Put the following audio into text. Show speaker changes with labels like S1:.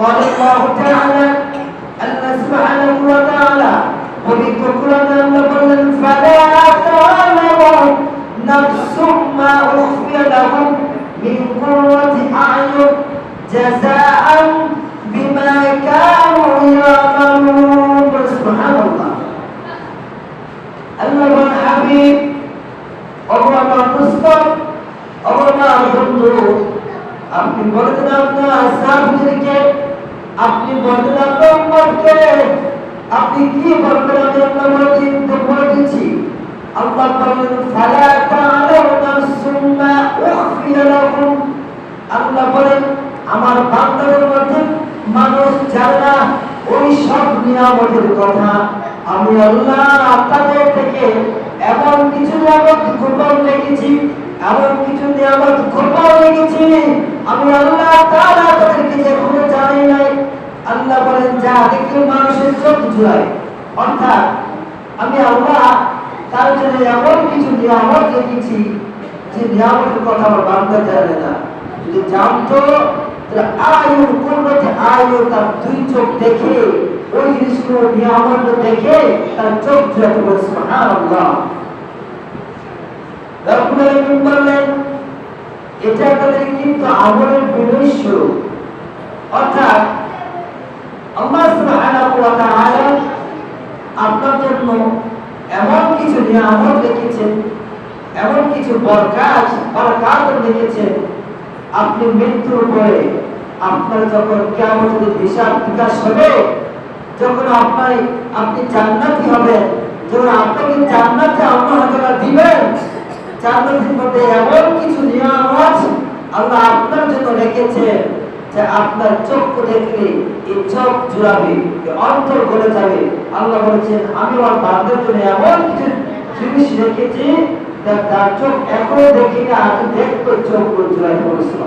S1: قال الله تعالى أن سبحانه وتعالى পবিত্র কোরআনে আল্লাহ বললেন ফালা তা'লামু নাফসুম মা উখফিয়া লাহুম মিন কুররাতি আ'য়ুন জাযাআন বিমা কানু ইয়ামালুন সুবহানাল্লাহ আল্লাহ বলেন হাবিব অবমান মুস্তক অবমান বন্ধু আপনি বলেছেন আপনার সাহাবীদেরকে আপনি আপনার উম্মতকে আপনি কি বলবেন আমি আপনার বলে দিতে বলে আল্লাহ বলেন, ফালা তা'লামু নাফসুম মা উখফিয়া লাহুম আল্লাহ বলেন, আমার বান্দাদের মধ্যে মানুষ জানে ওই সব নিয়ামতের কথা। আমি আল্লাহ আপনাদের থেকে এমন কিছু নিয়ামত গোপন রেখেছি, এমন কিছু নিয়ামত গোপন রেখেছি। আমি আল্লাহ তাআলা তাদেরকে যে কোনো জানি নাই আল্লাহ বলেন যা মানুষের চোখ জুড়ায় অর্থাৎ আমি আল্লাহ তার জন্য এমন কিছু নিয়ামত রেখেছি যে নিয়ামতের কথা আমার বান্দা জানে না। যদি জানতো, তাহলে আয়ু কোনটাতে আয়ু তার দুই চোখ দেখে, ওই জিনিসগুলো নিয়ামত দেখে তার চোখ জুড়াতে সুবহানাল্লাহ। রব্বুল আলামিন বললেন, এটা তাদের কিন্তু আমলের বিনয় অর্থাৎ আল্লাহ আপনার জন্য এমন কিছু নিয়ামত রেখেছেন, এমন কিছু বরকাত বরকাত রেখেছেন। আপনি মৃত্যুর পরে আপনার যখন কিয়ামতের হিসাব বিকাশ হবে, যখন আপনার, আপনি জান্নাতি হবেন, যখন আপনাকে জান্নাতে তাআলা দিবেন, জান্নাতের মধ্যে এমন কিছু নিয়ামত আল্লাহ আপনার জন্য রেখেছেন। যে আপনার চোখ দেখলে এই চোখ জুড়াবে অন্তর গলে যাবে। আল্লাহ বলেছেন, আমি আমার বান্দার জন্য এমন কিছু জিনিস রেখেছি তার চোখ এখনও দেখি না আমি দেখতো চোখ জুড়াই বলেছিল